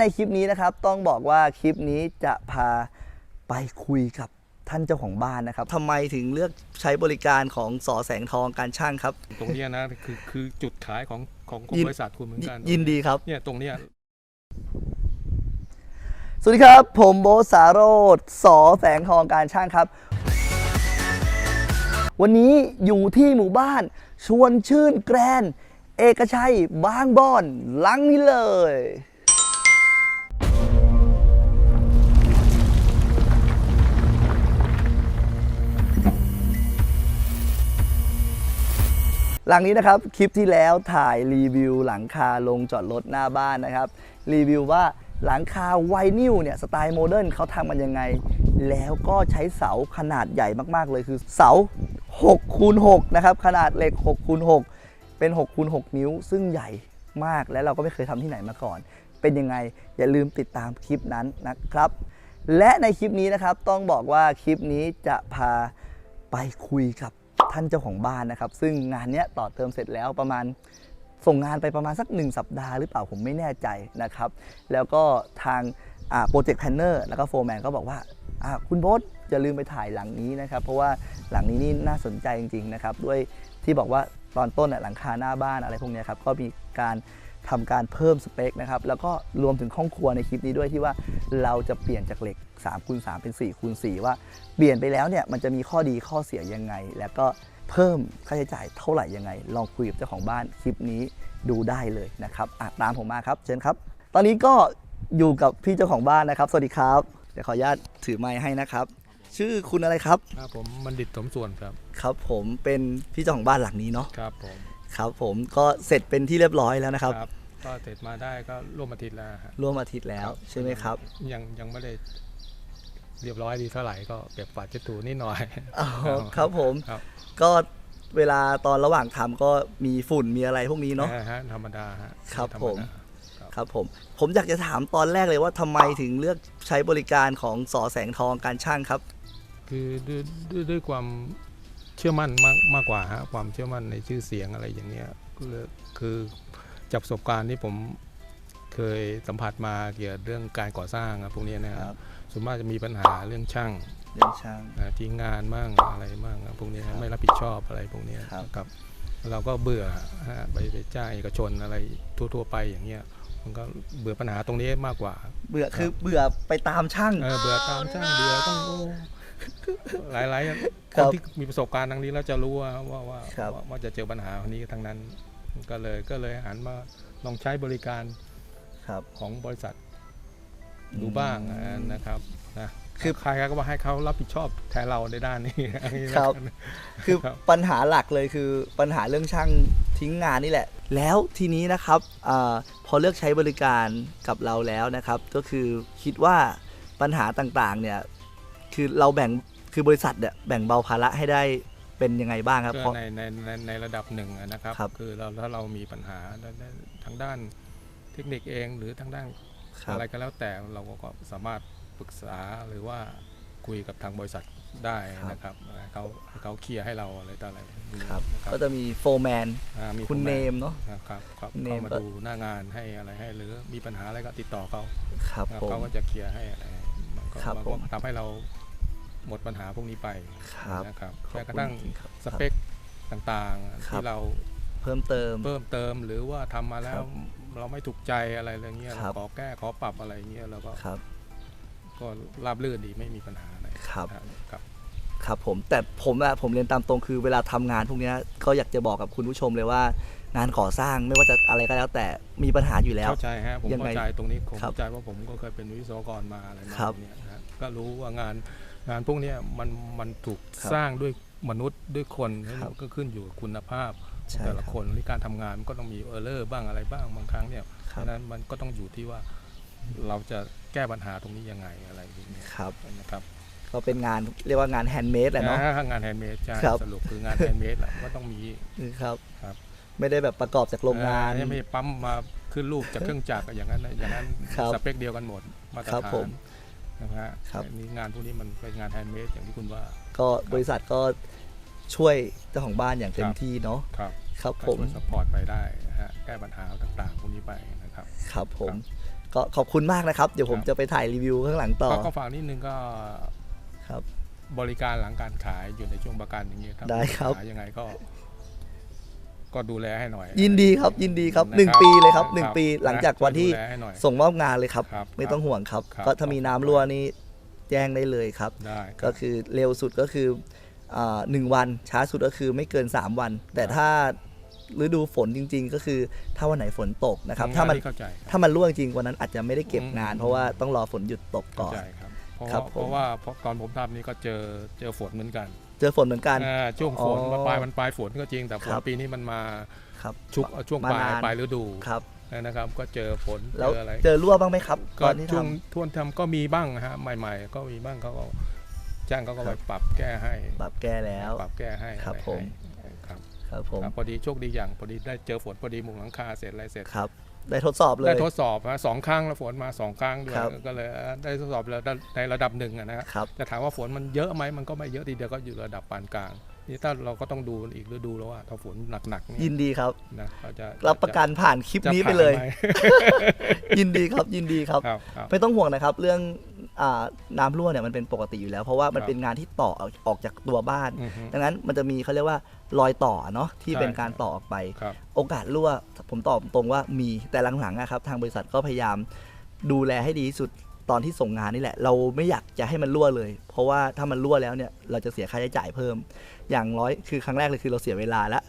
ในคลิปนี้นะครับต้องบอกว่าคลิปนี้จะพาไปคุยกับท่านเจ้าของบ้านนะครับทำไมถึงเลือกใช้บริการของสอแสงทองการช่างครับ ตรงเนี้ยนะคือคือจุดขายของของของยิน บริษัทคุณเหมือนกันยินดีครับ เนี่ยตรงเนี้ย สวัสดีครับ ผมโบทสาโรธสอแสงทองการช่างครับ วันนี้อยู่ที่หมู่บ้าน ชวนชื่นแกรนด์เอกชัยบางบอนหลังนี้เลย หลังนี้นะครับคลิปที่แล้วถ่ายรีวิวหลังคาลงจอดรถหน้าบ้านนะครับ รีวิวว่าหลังคาไวนิลเนี่ยสไตล์โมเดิร์นเขาทำมันยังไง แล้วก็ใช้เสาขนาดใหญ่มากๆเลยคือเสา6คูณ6นะครับขนาดเหล็ก6คูณ6เป็น6คูณ6นิ้ว ซึ่งใหญ่มากและเราก็ไม่เคยทำที่ไหนมาก่อน เป็นยังไงอย่าลืมติดตามคลิปนั้นนะครับ และในคลิปนี้นะครับต้องบอกว่าคลิปนี้จะพาไปคุยกับ ท่านเจ้าของบ้านนะครับ ซึ่งงานเนี้ยต่อเติมเสร็จแล้วประมาณส่งงานไปประมาณสัก 1 สัปดาห์หรือเปล่าผมไม่แน่ใจนะครับ แล้วก็ทางโปรเจกต์แพนเนอร์แล้วก็โฟร์แมนก็บอกว่าคุณโบทอย่าลืมไปถ่ายหลังนี้นะครับ เพราะว่าหลังนี้นี่น่าสนใจจริง ๆ นะครับ ด้วยที่บอกว่าตอนต้นหลังคาหน้าบ้านอะไรพวกนี้ครับก็มีการ ทำการเพิ่มสเปคนะครับแล้วก็รวมถึงห้องครัวในคลิปนี้ด้วยที่ว่าเราจะเปลี่ยนจากเหล็ก3คูณ3เป็น4คูณ4ว่าเปลี่ยนไปแล้วเนี่ยมันจะมีข้อดีข้อเสียยังไง แล้วก็เพิ่มค่าใช้จ่ายเท่าไหร่ยังไง ลองคุยกับเจ้าของบ้านคลิปนี้ดูได้เลยนะครับอะตามผมมาครับเชิญครับ ตอนนี้ก็อยู่กับพี่เจ้าของบ้านนะครับ สวัสดีครับเดี๋ยวขออนุญาตถือไมค์ให้นะครับ ชื่อคุณอะไรครับ ครับผมบัณฑิตสมส่วนครับ ครับผมเป็นพี่เจ้าของบ้านหลังนี้เนาะครับผม ครับผมก็เสร็จเป็นที่เรียบร้อยแล้วนะครับ ก็เสร็จมาได้ก็ร่วมอาทิตย์แล้วฮะร่วมอาทิตย์แล้วใช่ไหมครับ ยังยังไม่ได้เรียบร้อยดีเท่าไหร่ก็เก็บฝาดเช็ดถูนิดหน่อยอ๋อครับผมครับก็เวลาตอนระหว่างทำก็มีฝุ่นมีอะไรพวกนี้เนาะฮะธรรมดาฮะครับธผมดาครับครับผมผมอยากจะถามตอนแรกเลยว่าทำไมถึงเลือกใช้บริการของสอแสงทองการช่างครับ คือด้วยด้วยด้วยความเชื่อมั่นมากมากกว่าฮะความเชื่อมั่นในชื่อเสียงอะไรอย่างเงี้ยคือคือจากประสบการณ์ที่ผมเคยสัมผัสมาเกี่ยวกับเรื่องการก่อสร้างอะพวกเนี้ยนะคครัรับบส่วนมากจะมีปัญหาเรื่องช่างเรื่องช่างอ่าทิ้งงานมั่งอะไรมั่งอะพวกเนี้ยครับไม่รับผิดชอบอะไรพวกเนี้ยครับครับเราก็เบื่อฮะไปไปจ้างเอกชนอะไรทั่ว ๆ ไปอย่างเงี้ยมันก็เบื่อปัญหาตรงนี้มากกว่า เบื่อคือเบื่อไปตามช่างเออเบื่อตามช่างเบื่อต้องโอ้ หลายๆคครันบที่มีประสบการณ์ทางนี้แล้วจะรู้ว่าว่าว่าครับ ว่าว่าจะเจอปัญหาคนนี้ทั้งนั้น ก็เลยก็เลยหันมาลองใช้บริการครับ ของบริษัทดูบ้างอ่านะครับนะคือ ใครๆก็ว่าให้เขารับผิดชอบแทนเราในด้านนี้ครับ คือครับ ปัญหาหลักเลยคือปัญหาเรื่องช่างทิ้งงานนี่แหละ แล้วทีนี้นะครับอาพอเลือกใช้บริการกับเราแล้วนะครับ ก็คือคิดว่าปัญหาต่างๆเนี่ย คือเราแบ่งคือบริษัทเนี่ยแบ่งเบาภาระให้ได้เป็นยังไงบ้างครับก็เพราะ ในในในในระดับหนึ่งอะนะครับครับคือเราถ้าเรามีปัญหาด้านด้านทางด้านเทคนิคเองหรือทางด้านครับ อะไรก็แล้วแต่เราก็สามารถปรึกษาหรือว่าคุยกับทางบริษัทได้นะครับให้เขาให้เขาเคลียร์ให้เราอะไรต่ออะไรครับ นะก็จะมีโฟร์แมนอ่ามีคุณผมเนมเนาะนะครับครับคุณเนม เข้ามาก็ดูหน้างานให้อะไรให้ หรือมีปัญหาอะไรก็ติดต่อเขาครับครับผมเขาก็จะเคลียร์ให้อะไรมันก็ครับมันผก็ม ทำให้เรา หมดปัญหาพวกนี้ไปครับนะครับขอบแม้กระคุณทั่งจริงๆครับสเปคต่างๆ ครับ ที่เราเพิ่มเติม เพิ่มเติมหรือว่าทำมาแล้ควรับเราไม่ถูกใจอะไรอะไรเงี้ยครับเราขอแก้ขอปรับอะไรเงี้ยเราก็ครับ ก็ราบรื่นดีไม่มีปัญหาอะไรครับ ครับ ครับผมแต่ผมอะผมเรียนตามตรงคือเวลาทำงานพวกเนี้ยก็อยากจะบอกกับคุณผู้ชมเลยว่า งานก่อสร้างไม่ว่าจะอะไรก็แล้วแต่มีปัญหาอยู่แล้ว เข้าใจฮะผมยังไงเข้าใจตรงนี้ผมครับเข้าใจว่าผมก็เคยเป็นวิศวกรมาอะไรมาครับ เนี่ยนะฮะก็รู้ว่างาน งานพวกเนี้ยมันมันถูกครับสร้างด้วยมนุษย์ด้วยคนครับก็ขึ้นอยู่กับคุณภาพใช่แต่ละครับคนที่การทำงานมันก็ต้องมีเออร์เลอร์บ้างอะไรบ้างบางครั้งเนี่ยเพครับราะฉะนั้นมันก็ต้องอยู่ที่ว่าเราจะแก้ปัญหาตรงนี้ยังไงอะไรอย่างเงี้ยครับนะครับก็เป็นงานเรียกว่างานแฮนด์เมดแหละเนาะนะงานแฮนด์เมดใช่ครับสรุปคืองานแฮนด์เมดแหละก็ต้องมีครับครับไม่ได้แบบประกอบจากโรงงานเออไม่ใช่ปั๊มมาขึ้นรูปจากเครื่องจักรอย่างนั้นนะอย่างนั้นครับสเปคเดียวกันหมดมาตรครับฐาผนม นะฮะครับ อันนี้งานพวกนี้มันเป็นงานแฮนด์เมดอย่างที่คุณว่า ก็บริษัทก็ช่วยเจ้าของบ้านอย่างเต็มครับ ที่เนาะครับครับก็ผมช่วยสปอร์ตไปได้นะฮะแก้ปัญหาต่างๆพวกนี้ไปนะครับ ครับผม ก็ขอบคุณมากนะครับ เดี๋ยวผมครับ จะไปถ่ายรีวิวข้างหลังต่อก็ก็ฝากนิดนึงก็ครับ บริการหลังการขายอยู่ในช่วงประกันอย่างเงี้ยถ้าได้ครับ มีปัญหายังไงก็ ก็ดูแลให้หน่อย ยินดีครับยินดีครับนะหนึ่งครับปีเลยครับหนึ่งครับปีหลังจากวันที่ช่ยดูแลให้หน่อยส่งมอบงานเลยครับ ครับไม่ต้องห่วงครับ ครับก็ถ้ามีน้ำรั่วนี่แจ้งได้เลยครับ ได้รับ ก็คือเร็วสุดก็คืออ่าหนึ่งวันช้าสุดก็คือไม่เกิน 3 วัน แต่ถ้าฤดูฝนจริง ๆ ก็คือถ้าวันไหนฝนตกนะครับ ถ้ามันเข้าใจครับ ถ้ามันร่วงจริงวันนั้นอาจจะไม่ได้เก็บงานอืมเพราะว่าต้องรอฝนหยุดตกก่เข้าอนใจครับเพราะครัว่าบผม เพราะว่าเพราะตอนผมทำนี่ก็เจอเจอฝนเหมือนกัน เจอฝนเหมือนกัน อ่าช่วงฝนอ๋อมาปลายมันปลายฝนก็จริงแต่ฝนครับ ปีนี้มันมาครับชุกช่วงปลายมานานปลายฤดูครับ นะครับ ก็เจอฝนแล้วเจออะไรเจอรั่วบ้างไหมครับก็ตอนที่ช่วงททวนทำก็มีบ้างฮะใหม่ ๆ ก็มีบ้างเขาก็จ้างเขาก็คไปรับ ปรับแก้ให้ำปรับแก้แล้ว ปรับแก้ให้ครับอะไผมให้ครับครับผมครับพอดีโชคดีอย่างพอดีได้เจอฝนพอดีมุงหลังคาเสร็จอะไรเสร็จ ครับ ได้ทดสอบเลย ได้ทดสอบฮะสองครั้งแล้วฝนมาสองครั้งด้วยครับก็เลยได้ทดสอบแล้วในระดับหนึ่งอะนะฮะครับจะถามว่าฝนมันเยอะไหมมันก็ไม่เยอะทีเดียวก็อยู่ระดับปานกลางนี่ถ้าเราก็ต้องดูอีกฤดูแล้วว่าถ้าฝนหนักๆยินี่นดีครับนะเราจะรับประกันผ่านคลิปจะนี้ไปผ่าเลยหมยินดีครับยินดีครับครับครับ ไม่ต้องห่วงนะครับ เรื่อง อาน้ำรั่วเนี่ยมันเป็นปกติอยู่แล้ว เพราะว่ามันครับเป็นงานที่ต่อออกจากตัวบ้านอือฮึดังนั้นมันจะมีเขาเรียกว่ารอยต่อเนาะที่ใช่เป็นการต่อออกไปครับโอกาสรั่วผมตอบตรงว่ามีแต่หลังๆอะครับทางบริษัทก็พยายามดูแลให้ดีที่สุดตอนที่ส่งงานนี่แหละ เราไม่อยากจะให้มันรั่วเลย เพราะว่าถ้ามันรั่วแล้วเนี่ยเราจะเสียค่าใช้จ่ายเพิ่ม อย่างร้อยคือครั้งแรกเลยคือเราเสียเวลาละ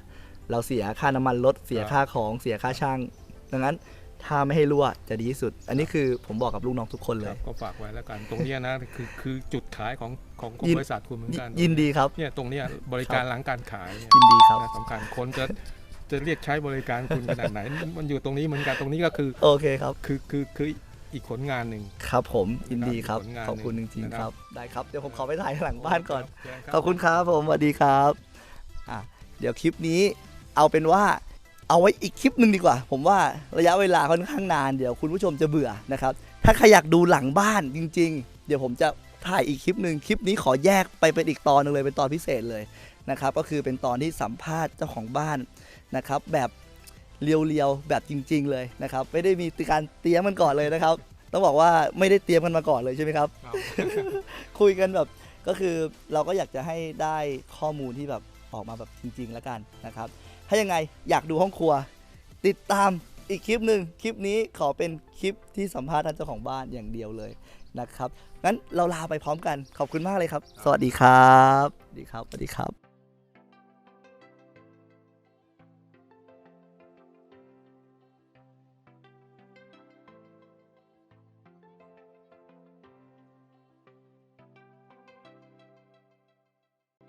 เราเสียค่าน้ำมันรถเสียค่าของเสียค่าช่างดังนั้น ถ้าไม่ให้รั่วจะดีที่สุด อันนี้คือผมบอกกับลูกน้องทุกคนเลครัย บก็ฝากไว้แล้วกันตรงเนี้ยนะคือคือจุดขายของของของยิน บริษัทคุณเหมือนกันยินดีครับ เนี่ยตรงเนี้ยบริการหลังการขายเนี่ยยินดีครับ นะสำคัญคนจะจะเรียกใช้บริการคุณขนาดไหน มันอยู่ตรงนี้เหมือนกันตรงนี้ก็คือโอเคครับ คือคือคืออีกผลงานหนึ่ง ครับผมยินดีครับ ผลงานขอบคุณจริงหนึ่งๆนะครับครับได้ครับ เดี๋ยวผมขอไปถ่ายหลังบ้านก่อนโเรัขอบคุณครับผมสวัสดีครับอะเดี๋ยวคลิปนี้เอาเป็นว่า เอาไว้อีกคลิปหนึ่งดีกว่า ผมว่าระยะเวลาค่อนข้างนานเดี๋ยวคุณผู้ชมจะเบื่อนะครับ ถ้าใครอยากดูหลังบ้านจริง ๆ เดี๋ยวผมจะถ่ายอีกคลิปหนึ่งคลิปนี้ขอแยกไปเป็นอีกตอนหนึงเลยเป็นตอนพิเศษเลยนะครับ ก็คือเป็นตอนที่สัมภาษณ์เจ้าของบ้านนะครับ แบบเรียวๆแบบจริง ๆ เลยนะครับ ไม่ได้มีการเตรียมมันก่อนเลยนะครับ ต้องบอกว่าไม่ได้เตรียมกันมาก่อนเลยใช่ไหมครับครับ คุยกันแบบก็คือเราก็อยากจะให้ได้ข้อมูลที่แบบออกมาแบบจริง ๆ แล้วกันนะครับ ถ้ายังไงอยากดูห้องครัว ติดตามอีกคลิปหนึ่งคลิปนี้ขอเป็นคลิปที่สัมภาษณ์ท่านเจ้าของบ้านอย่างเดียวเลยนะครับงั้นเราลาไปพร้อมกันขอบคุณมากเลยครับ สวัสดีครับสวัสดีครับสวัสดีครับ